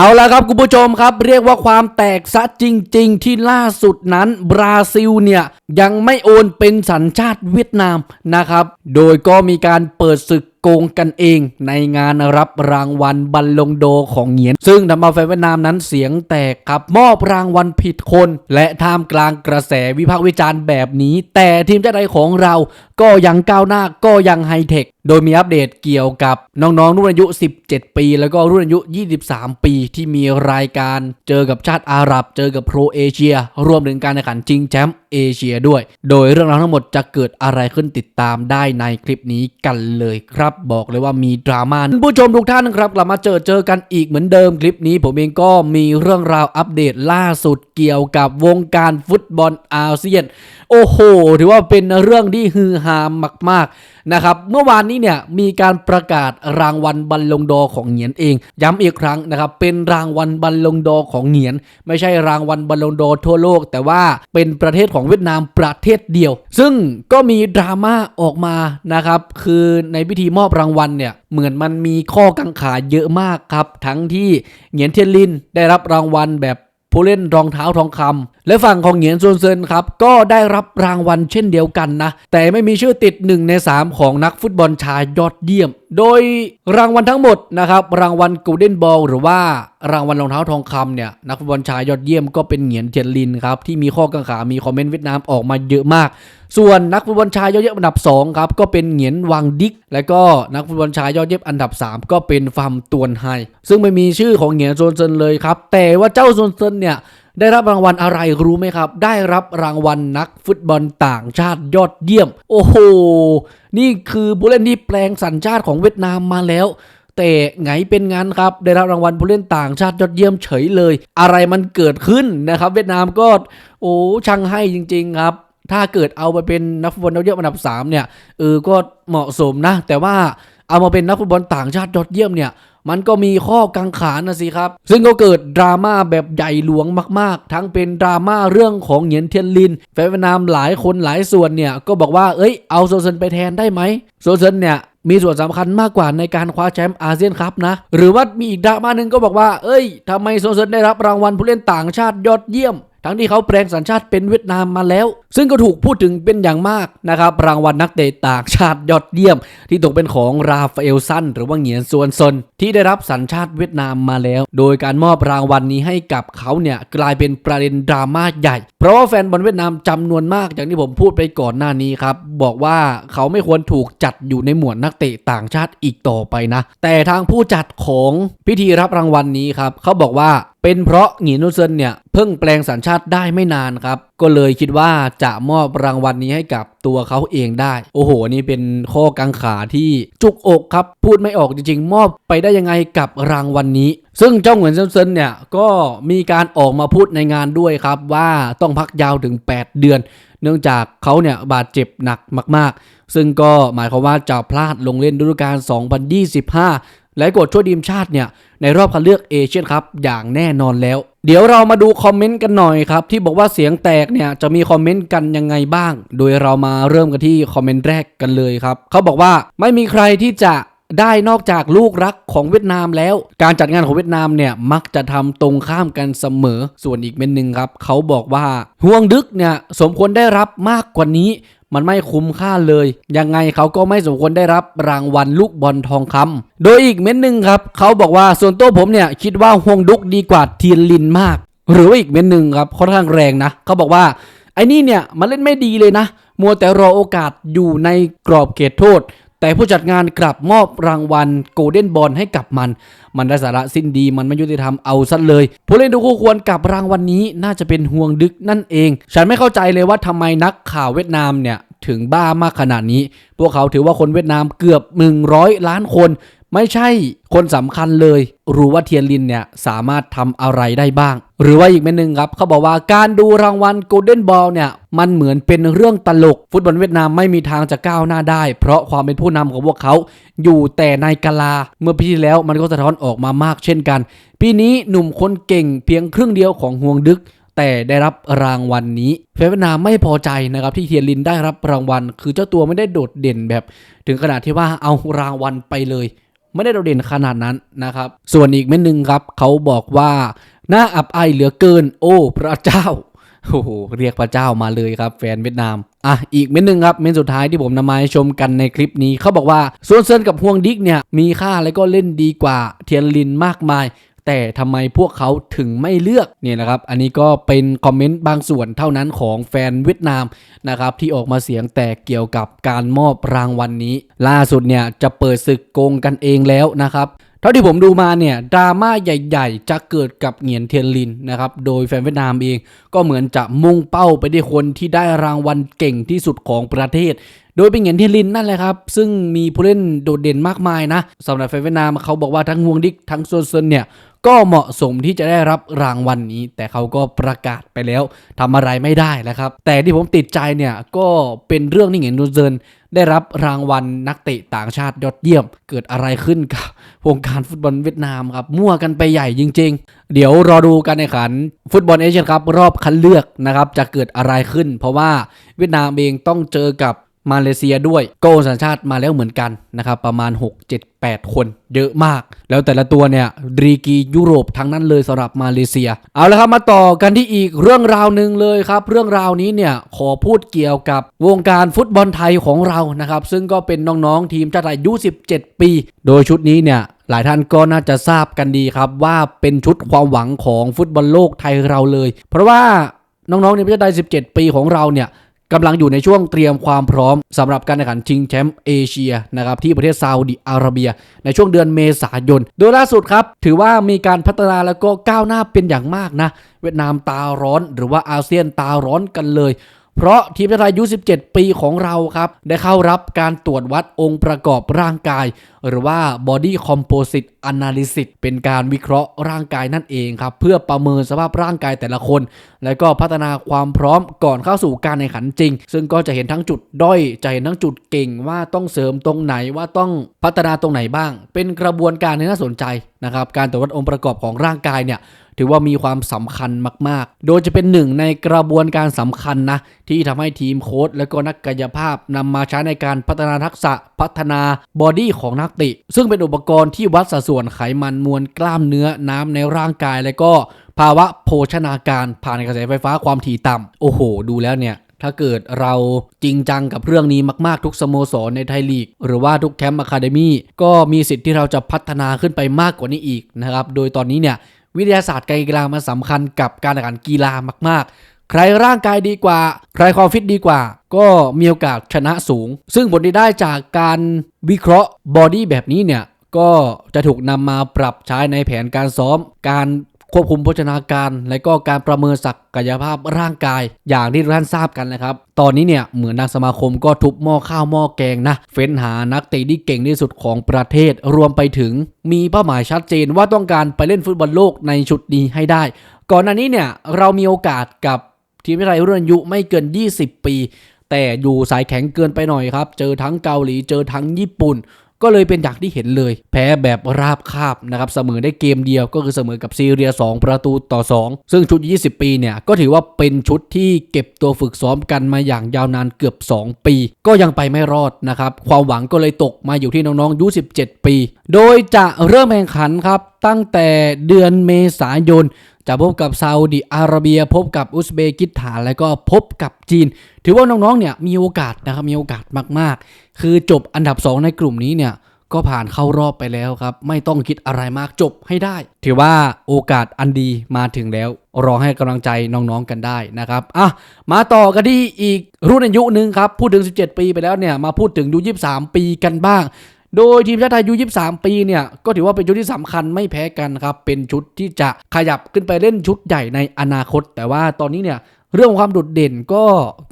เอาละครับคุณผู้ชมครับ เรียกว่าความแตกซะจริง ๆ ที่ล่าสุดนั้นบราซิลเนี่ยยังไม่โอนเป็นสัญชาติเวียดนามนะครับ โดยก็มีการเปิดศึกโกงกันเองในงานรับรางวัลบัลลงโดของเหงียน ซึ่งทำเอาแฟนเวียดนามนั้นเสียงแตกครับ มอบรางวัลผิดคน และท่ามกลางกระแสวิพากษ์วิจารณ์แบบนี้ แต่ทีมชาติไทยของเราก็ยังก้าวหน้าก็ยังไฮเทค โดยมีอัปเดตเกี่ยวกับน้องๆรุ่นอายุ 17 ปี แล้วก็รุ่นอายุ 23 ปี ที่มีรายการเจอกับชาติอาหรับ เจอกับโปรเอเชีย รวมถึงการแข่งขันชิงแชมป์เอเชียด้วย โดยเรื่องราวทั้งหมดจะเกิดอะไรขึ้นติดตามได้ในคลิปนี้กันเลยครับ บอกเลยว่ามีดราม่าท่าผู้ชมทุกท่านครับกลับมาเจอเจอกันอีกเหมือนเดิมคลิปนี้ ผมเองก็มีเรื่องราวอัปเดตล่าสุดเกี่ยวกับวงการฟุตบอลอาเซียน โอ้โห ถือว่าเป็นเรื่องที่ฮือฮามาก ๆนะครับเมื่อวานนี้เนี่ยมีการประกาศรางวัลบัลลงดอของเหงียนเอง ย้ำอีกครั้งนะครับเป็นรางวัลบัลลงดอของเหงียน ไม่ใช่รางวัลบัลลงดอทั่วโลก แต่ว่าเป็นประเทศของเวียดนามประเทศเดียว ซึ่งก็มีดราม่าออกมานะครับคือในพิธีมอบรางวัลเนี่ยเหมือนมันมีข้อกังขาเยอะมากครับ ทั้งที่เหงียนเทียนลินได้รับรางวัลแบบ ผู้เล่นรองเท้าทองคำและฝั่งของเหงียนซวนเซินครับก็ได้รับรางวัลเช่นเดียวกันนะ แต่ไม่มีชื่อติด 1 ใน 3 ของนักฟุตบอลชายยอดเยี่ยมโดยรางวัลทั้งหมดนะครับ รางวัลกูเด้นบอลหรือว่ารางวัลรองเท้าทองคำเนี่ย นักฟุตบอลชายยอดเยี่ยมก็เป็นเหงียนเทียนลินครับ ที่มีข้อกังขา มีคอมเมนต์เวียดนามออกมาเยอะมาก ส่วนนักฟุตบอลชายยอดเยี่ยมอันดับ 2 ครับ ก็เป็นเหงียนวังดิก และก็นักฟุตบอลชายยอดเยี่ยมอันดับ 3 ก็เป็นฟาร์มตวนไฮซึ่งไม่มีชื่อของเหงียนโซนเซินเลยครับแต่ว่าเจ้าโซนเซินเนี่ย ได้รับรางวัลอะไรรู้ไหมครับ ได้รับรางวัลนักฟุตบอลต่างชาติยอดเยี่ยม โอ้โห นี่คือผู้เล่นที่แปลงสัญชาติของเวียดนามมาแล้วแต่ไงเป็นงั้นครับ ได้รับรางวัลผู้เล่นต่างชาติยอดเยี่ยมเฉยเลย อะไรมันเกิดขึ้นนะครับ เวียดนามก็โอ้ช่างให้จริง ๆ ครับ ถ้าเกิดเอาไปเป็นนักฟุตบอลยอดเยี่ยมอันดับ 3 เนี่ยเออก็เหมาะสมนะ แต่ว่าเอามาเป็นนักฟุตบอลต่างชาติยอดเยี่ยมเนี่ย มันก็มีข้อกังขานะสิครับ ซึ่งก็เกิดดราม่าแบบใหญ่หลวงมากๆ ทั้งเป็นดราม่าเรื่องของเหงียนเทียนลินแฟนเวียดนามหลายคนหลายส่วนเนี่ยก็บอกว่าเอ้ยเอาโซเซนไปแทนได้ไหมโซเซนเนี่ยมีส่วนสำคัญมากกว่าในการคว้าแชมป์อาเซียนครับนะ หรือว่ามีอีกดราม่าหนึ่งก็บอกว่า เอ้ยทำไมโซเซนได้รับรางวัลผู้เล่นต่างชาติยอดเยี่ยม ทั้งที่เขาแปลงสัญชาติเป็นเวียดนามมาแล้ว ซึ่งก็ถูกพูดถึงเป็นอย่างมากนะครับ รางวัลนักเตะต่างชาติยอดเยี่ยม ที่ตกเป็นของราฟาเอลซันหรือว่าเหงียนซวนซนที่ได้รับสัญชาติเวียดนามมาแล้ว โดยการมอบรางวัลนี้ให้กับเขาเนี่ยกลายเป็นประเด็นดราม่าใหญ่ เพราะว่าแฟนบอลเวียดนามจำนวนมากอย่างที่ผมพูดไปก่อนหน้านี้ครับบอกว่าเขาไม่ควรถูกจัดอยู่ในหมวดนักเตะต่างชาติอีกต่อไปนะ แต่ทางผู้จัดของพิธีรับรางวัลนี้ครับเขาบอกว่าเป็นเพราะหงีนุเซินเนี่ยเพิ่งแปลงสัญชาติได้ไม่นานครับ ก็เลยคิดว่าจะมอบรางวัลนี้ให้กับตัวเขาเองได้ โอ้โห นี่เป็นข้อกังขาที่จุกอกครับ พูดไม่ออกจริงๆ มอบไปได้ยังไงกับรางวัลนี้ ซึ่งเจ้าเหมือนเซินเนี่ยก็มีการออกมาพูดในงานด้วยครับว่าต้องพักยาวถึง 8 เดือน เนื่องจากเขาเนี่ยบาดเจ็บหนักมาก ๆ ซึ่งก็หมายความว่าจะพลาดลงเล่นฤดูกาล2025 และกดช่วยทีมชาติเนี่ยในรอบคัดเลือกเอเชียนครับอย่างแน่นอนแล้ว เดี๋ยวเรามาดูคอมเมนต์กันหน่อยครับ ที่บอกว่าเสียงแตกเนี่ยจะมีคอมเมนต์กันยังไงบ้าง โดยเรามาเริ่มกันที่คอมเมนต์แรกกันเลยครับเขาบอกว่าไม่มีใครที่จะได้นอกจากลูกรักของเวียดนามแล้ว การจัดงานของเวียดนามเนี่ยมักจะทำตรงข้ามกันเสมอส่วนอีกเมนหนึ่งครับ เขาบอกว่าห่วงดึกเนี่ยสมควรได้รับมากกว่านี้ มันไม่คุ้มค่าเลย ยังไงเขาก็ไม่สมควรได้รับรางวัลลูกบอลทองคำโดยอีกเม้นหนึ่งครับเขาบอกว่าส่วนตัวผมเนี่ยคิดว่าฮวงดุกดีกว่าเทียนลินมาก หรืออีกเม้นหนึ่งครับค่อนข้างแรงนะเขาบอกว่าไอ้นี่เนี่ยมันเล่นไม่ดีเลยนะ มัวแต่รอโอกาสอยู่ในกรอบเขตโทษ แต่ผู้จัดงานกลับมอบรางวัลโกลเด้นบอลให้กับมัน มันได้สาระสิ้นดีมันไม่ยุติธรรมเอาซะเลย ผู้เล่นทุกคู่ควรกับรางวัลนนี้น่าจะเป็นห่วงดึกนั่นเอง ฉันไม่เข้าใจเลยว่าทำไมนักข่าวเวียดนามเนี่ยถึงบ้ามากขนาดนี้ พวกเขาถือว่าคนเวียดนามเกือบ 100 ล้านคน ไม่ใช่คนสำคัญเลย รู้ว่าเทียนลินเนี่ยสามารถทำอะไรได้บ้าง หรือว่าอีกเมนหนึ่งครับเขาบอกว่าการดูรางวัล Golden Ball เนี่ยมันเหมือนเป็นเรื่องตลก ฟุตบอลเวียดนามไม่มีทางจะก้าวหน้าได้ เพราะความเป็นผู้นำของพวกเขาอยู่แต่ในกาลา เมื่อปีที่แล้วมันก็สะท้อนออกมามากเช่นกัน ปีนี้หนุ่มคนเก่งเพียงครึ่งเดียวของห่วงดึกแต่ได้รับรางวัลนนี้แฟนเวียดนามไม่พอใจนะครับที่เทียนลินได้รับรางวัล คือเจ้าตัวไม่ได้โดดเด่นแบบ ถึงขนาดที่ว่าเอารางวัลไปเลย ไม่ได้โดดเด่นขนาดนั้นนะครับ ส่วนอีกเม็ดหนึ่งครับเขาบอกว่าหน้าอับอายเหลือเกิน โอ้ พระเจ้าโอ้โหเรียกพระเจ้ามาเลยครับ แฟนเวียดนามอะอีกเม็ดหนึ่งครับเม็ดสุดท้ายที่ผมนำมาให้ชมกันในคลิปนี้เขาบอกว่าส่วนเซินกับฮวงดิกเนี่ยมีค่าแล้วก็เล่นดีกว่าเทียนลินมากมาย แต่ทำไมพวกเขาถึงไม่เลือกเนี่ยนะครับ อันนี้ก็เป็นคอมเมนต์บางส่วนเท่านั้นของแฟนเวียดนามนะครับที่ออกมาเสียงแตกเกี่ยวกับการมอบรางวัลนนี้ ล่าสุดเนี่ยจะเปิดศึกโกงกันเองแล้วนะครับเท่าที่ผมดูมาเนี่ยดราม่าใหญ่ ๆ จะเกิดกับเหงียนเทียนลินนะครับโดยแฟนเวียดนามเองก็เหมือนจะมุ่งเป้าไปที่คนที่ได้รางวัลเก่งที่สุดของประเทศ โดยเป็นเหงียนเทียนลินนั่นแหละครับ ซึ่งมีผู้เล่นโดดเด่นมากมายนะสำหรับแฟนเวียดนามเขาบอกว่าทั้งฮวงดิกทั้งโซนเซนเนี่ยก็เหมาะสมที่จะได้รับรางวัลนนี้ แต่เขาก็ประกาศไปแล้วทำอะไรไม่ได้แล้วครับ แต่ที่ผมติดใจเนี่ยก็เป็นเรื่องที่เหงียนโดนเซนได้รับรางวัลนักเตะต่างชาติยอดเยี่ยม เกิดอะไรขึ้นกับวงการฟุตบอลเวียดนามครับ มั่วกันไปใหญ่จริง ๆ เดี๋ยวรอดูการแข่งขัน ฟุตบอลเอเชียนครับรอบคัดเลือกนะครับจะเกิดอะไรขึ้น เพราะว่าเวียดนามเองต้องเจอกับ มาเลเซียด้วยโกโอนสัญชาติมาแล้วเหมือนกันนะครับประมาณ 6 7 8 คนเยอะมาก แล้วแต่ละตัวเนี่ยดรีกียุโรปทั้งนั้นเลยสำหรับมาเลเซีย เอาละครับมาต่อกันที่อีกเรื่องราวหนึ่งเลยครับ เรื่องราวนี้เนี่ยขอพูดเกี่ยวกับวงการฟุตบอลไทยของเรานะครับ ซึ่งก็เป็นน้องๆทีมชาติไทยอายุ 17 ปี โดยชุดนี้เนี่ยหลายท่านก็น่าจะทราบกันดีครับ ว่าเป็นชุดความหวังของฟุตบอลโลกไทยเราเลย เพราะว่าน้องๆในประเทศไทย17 ปีของเราเนี่ย กำลังอยู่ในช่วงเตรียมความพร้อมสำหรับการแข่งขันชิงแชมป์เอเชียนะครับที่ประเทศซาอุดิอาระเบีย ในช่วงเดือนเมษายน โดยล่าสุดครับ ถือว่ามีการพัฒนาแล้วก็ก้าวหน้าเป็นอย่างมากนะ เวียดนามตาร้อน หรือว่าอาเซียนตาร้อนกันเลย เพราะทีมชาติไทยอายุ 17 ปีของเราครับ ได้เข้ารับการตรวจวัดองค์ประกอบร่างกาย หรือว่า body composite analysis เป็นการวิเคราะห์ร่างกายนั่นเองครับ เพื่อประเมินสภาพร่างกายแต่ละคน แล้วก็พัฒนาความพร้อมก่อนเข้าสู่การแข่งขันจริง ซึ่งก็จะเห็นทั้งจุดด้อยจะเห็นทั้งจุดเก่งว่าต้องเสริมตรงไหนว่าต้องพัฒนาตรงไหนบ้าง เป็นกระบวนการที่น่าสนใจนะครับการตรวจวัดองค์ประกอบของร่างกายเนี่ย ถือว่ามีความสำคัญมาก ๆ โดยจะเป็นหนึ่งในกระบวนการสำคัญนะที่ทำให้ทีมโค้ชและก็นักกายภาพนำมาใช้ในการพัฒนาทักษะพัฒนาบอดี้ของนักเตะซึ่งเป็นอุปกรณ์ที่วัดสัดส่วนไขมันมวลกล้ามเนื้อน้ำในร่างกายและก็ภาวะโภชนาการผ่านกระแสไฟฟ้าความถี่ต่ำโอ้โห ดูแล้วเนี่ยถ้าเกิดเราจริงจังกับเรื่องนี้มากๆทุกสโมสรในไทยลีก หรือว่าทุกแคมป์อะคาเดมี่ก็มีสิทธิ์ที่เราจะพัฒนาขึ้นไปมากกว่านี้อีกนะครับ โดยตอนนี้เนี่ย วิทยาศาสตร์การกีฬามันสำคัญกับการแข่งขันกีฬามาก ๆ ใครร่างกายดีกว่า ใครความฟิตดีกว่า ก็มีโอกาสชนะสูง ซึ่งผลที่ได้จากการวิเคราะห์บอดี้แบบนี้เนี่ยก็จะถูกนำมาปรับใช้ในแผนการซ้อม การ ควบคุมโภชนาการ และก็การประเมินศักยภาพร่างกาย อย่างที่ทุกท่านทราบกันนะครับ ตอนนี้เนี่ยเหมือนทางสมาคมก็ทุบหม้อข้าวหม้อแกงนะ เฟ้นหานักเตะที่เก่งที่สุดของประเทศ รวมไปถึงมีเป้าหมายชัดเจนว่าต้องการไปเล่นฟุตบอลโลกในชุดนี้ให้ได้ ก่อนหน้านี้เนี่ยเรามีโอกาสกับทีมชาติไทยรุ่นอายุไม่เกิน 20 ปี แต่อยู่สายแข็งเกินไปหน่อยครับ เจอทั้งเกาหลี เจอทั้งญี่ปุ่น ก็เลยเป็นอย่างที่เห็นเลย แพ้แบบราบคาบนะครับเสมอได้เกมเดียวก็คือเสมอกับซีเรีย 2 ประตูต่อ 2 ซึ่งชุด 20 ปีเนี่ยก็ถือว่าเป็นชุดที่เก็บตัวฝึกซ้อมกันมาอย่างยาวนานเกือบ 2 ปี ก็ยังไปไม่รอดนะครับความหวังก็เลยตกมาอยู่ที่น้องๆอายุ17 ปี โดยจะเริ่มแข่งขันครับตั้งแต่เดือนเมษายน จะพบกับซาอุดิอาระเบีย พบกับอุซเบกิสถาน แล้วก็พบกับจีน ถือว่าน้องๆเนี่ยมีโอกาสนะครับมีโอกาสมากๆ คือจบอันดับ 2 ในกลุ่มนี้เนี่ยก็ผ่านเข้ารอบไปแล้วครับ ไม่ต้องคิดอะไรมากจบให้ได้ ถือว่าโอกาสอันดีมาถึงแล้ว รอให้กำลังใจน้องๆกันได้นะครับอะมาต่อกันที่อีกรุ่นอายุหนึ่งครับ พูดถึง 17 ปีไปแล้วเนี่ย มาพูดถึงอายุ23 ปีกันบ้าง โดยทีมชาติไทยยุ23 ปีเนี่ยก็ถือว่าเป็นชุดที่สำคัญไม่แพ้กันครับ เป็นชุดที่จะขยับขึ้นไปเล่นชุดใหญ่ในอนาคต แต่ว่าตอนนี้เนี่ยเรื่องความโดดเด่นก็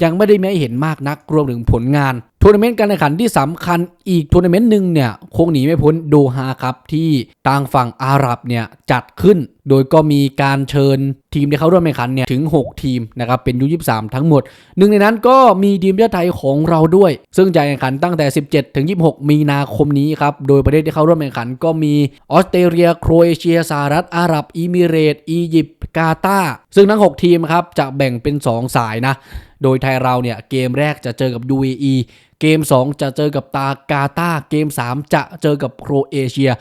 ยังไม่ได้มีให้เห็นมากนักรวมถึงผลงาน ทัวร์นาเมนต์การแข่งขันที่สำคัญอีกทัวร์นาเมนต์หนึ่งเนี่ยคงหนีไม่พ้นโดฮาครับที่ทางฝั่งอาหรับเนี่ยจัดขึ้น โดยก็มีการเชิญทีมที่เข้าร่วมแข่งขันเนี่ยถึง 6 ทีมนะครับเป็นยู23 ทั้งหมด หนึ่งในนั้นก็มีทีมชาติไทยของเราด้วย ซึ่งจะแข่งขันตั้งแต่ 17 ถึง 26 มีนาคมนี้ครับโดยประเทศที่เข้าร่วมแข่งขันก็มีออสเตรเลียโครเอเชียสหรัฐอาหรับอิมิเรตส์อียิปต์กาตาร์ซึ่งทั้ง 6 ทีมครับจะแบ่งเป็น 2 สายนะ โดยไทยเราเนี่ยเกมแรกจะเจอกับ UAE เกม 2 จะเจอกับตากาตาเกม 3 จะเจอกับโครเอเชีย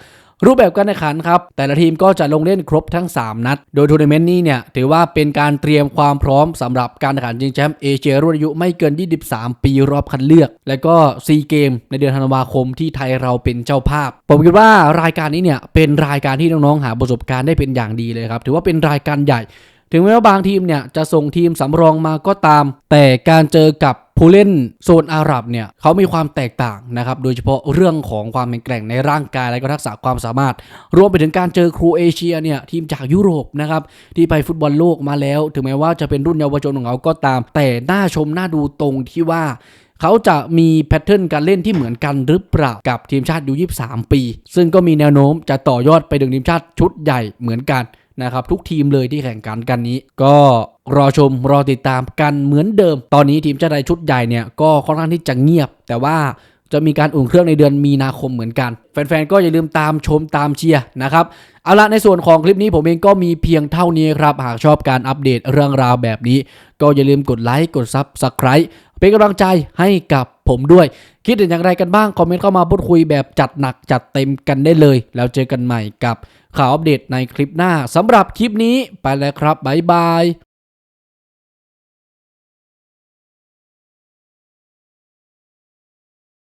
รูปแบบการแข่งขันครับ แต่ละทีมก็จะลงเล่นครบทั้ง 3 นัด โดยทัวร์นาเมนต์นี้เนี่ย ถือว่าเป็นการเตรียมความพร้อมสำหรับการแข่งขันชิงแชมป์เอเชียรุ่นอายุไม่เกิน 23 ปีรอบคัดเลือก และก็ซีเกมในเดือนธันวาคมที่ไทยเราเป็นเจ้าภาพ ผมคิดว่ารายการนี้เนี่ยเป็นรายการที่น้องๆหาประสบการณ์ได้เป็นอย่างดีเลยครับถือว่าเป็นรายการใหญ่ ถึงแม้ว่าบางทีมเนี่ยจะส่งทีมสำรองมาก็ตาม แต่การเจอกับผู้เล่นโซนอาหรับเนี่ยเขามีความแตกต่างนะครับโดยเฉพาะเรื่องของความแข็งแกร่งในร่างกายและก็ทักษะความสามารถ รวมไปถึงการเจอครูเอเชียเนี่ยทีมจากยุโรปนะครับที่ไปฟุตบอลโลกมาแล้ว ถึงแม้ว่าจะเป็นรุ่นเยาวชนของเขาก็ตาม แต่น่าชมน่าดูตรงที่ว่าเขาจะมีแพทเทิร์นการเล่นที่เหมือนกันหรือเปล่ากับทีมชาติยู23 ปี ซึ่งก็มีแนวโน้มจะต่อยอดไปถึงทีมชาติชุดใหญ่เหมือนกัน นะครับทุกทีมเลยที่แข่งขันกันนี้ ก็รอชมรอติดตามกันเหมือนเดิม ตอนนี้ทีมชาติไทยชุดใหญ่เนี่ยก็ค่อนข้างที่จะเงียบ แต่ว่าจะมีการอุ่นเครื่องในเดือนมีนาคมเหมือนกัน แฟนๆ ก็อย่าลืมตามชมตามเชียร์นะครับ เอาละในส่วนของคลิปนี้ผมเองก็มีเพียงเท่านี้ครับ หากชอบการอัปเดตเรื่องราวแบบนี้ ก็อย่าลืมกดไลค์กดซับสไคร b e เป็นกำลังใจให้กับ ผมด้วย คิดเห็นอย่างไรกันบ้าง คอมเมนต์เข้ามาพูดคุยแบบจัดหนักจัดเต็มกันได้เลย แล้วเจอกันใหม่กับข่าวอัปเดตในคลิปหน้าสำหรับคลิปนี้ไปแล้วครับบ๊ายบาย